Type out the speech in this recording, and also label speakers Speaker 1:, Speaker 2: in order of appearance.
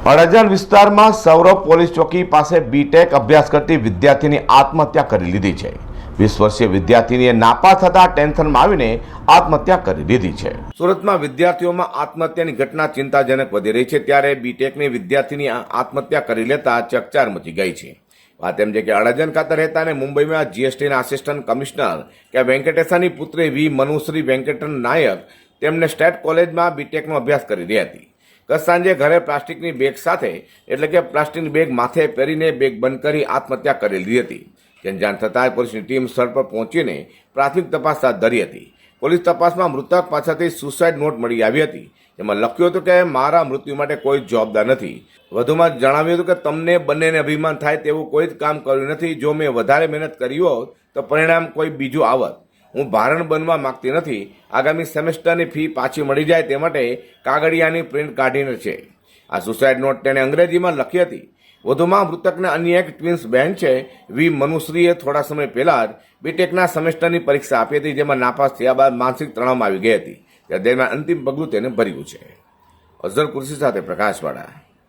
Speaker 1: અડાજણ વિસ્તારમાં સૌરભ પોલીસ ચોકી પાસે બીટેક અભ્યાસ કરતી વિદ્યાર્થીની આત્મહત્યા કરી લીધી છે. વીસ વર્ષીય વિદ્યાર્થીનીએ નાપા થતા ટેન્શનમાં આવીને આત્મહત્યા કરી લીધી છે. સુરતમાં વિદ્યાર્થીઓમાં આત્મહત્યાની ઘટના ચિંતાજનક વધી રહી છે, ત્યારે બીટેકની વિદ્યાર્થીની આત્મહત્યા કરી લેતા ચકચાર મચી ગઈ છે. વાત એમ છે કે અડાજણ ખાતે રહેતા અને મુંબઈમાં જીએસટીના આસિસ્ટન્ટ કમિશનર કે વેંકટેશાની પુત્રી વી મનુશ્રી વેંકટન નાયક તેમને સ્ટેટ કોલેજમાં બીટેકનો અભ્યાસ કરી રહી હતી. ગત સાંજે ઘરે પ્લાસ્ટિકની બેગ સાથે, એટલે કે પ્લાસ્ટિકની બેગ માથે પહેરીને બેગ બંધ કરી આત્મહત્યા કરી લીધી હતી. જેને જાણ થતાં પોલીસની ટીમ સ્થળ પર પહોંચીને પ્રાથમિક તપાસ હાથ ધરી હતી. પોલીસ તપાસમાં મૃતક પાસેથી સુસાઇડ નોટ મળી આવી હતી. જેમાં લખ્યું હતું કે, મારા મૃત્યુ માટે કોઈ જવાબદાર નથી. વધુમાં જણાવ્યું હતું કે, તમને બંનેને અભિમાન થાય તેવું કોઈ જ કામ કર્યું નથી. જો મેં વધારે મહેનત કરી હોત, તો પરિણામ કોઈ બીજું આવત. હું ભારણ બનવા માંગતી નથી. આગામી સેમેસ્ટરની ફી પાછી મળી જાય તે માટે કાગળિયાની પ્રિન્ટ કાઢીને છે. આ સુસાઇડ નોટ તેણે અંગ્રેજીમાં લખી હતી. વધુમાં મૃતકને અન્ય એક ટ્વિન્સ બહેન છે. વી મનુશ્રીએ થોડા સમય પહેલા જ બીટેકના સેમેસ્ટરની પરીક્ષા આપી હતી, જેમાં નાપાસ થયા બાદ માનસિક તણાવમાં આવી ગઈ હતી. ત્યારે દરમિયાન અંતિમ પગલું તેને ભર્યું છે. અઝર કુર્સી સાથે પ્રકાશવાળા.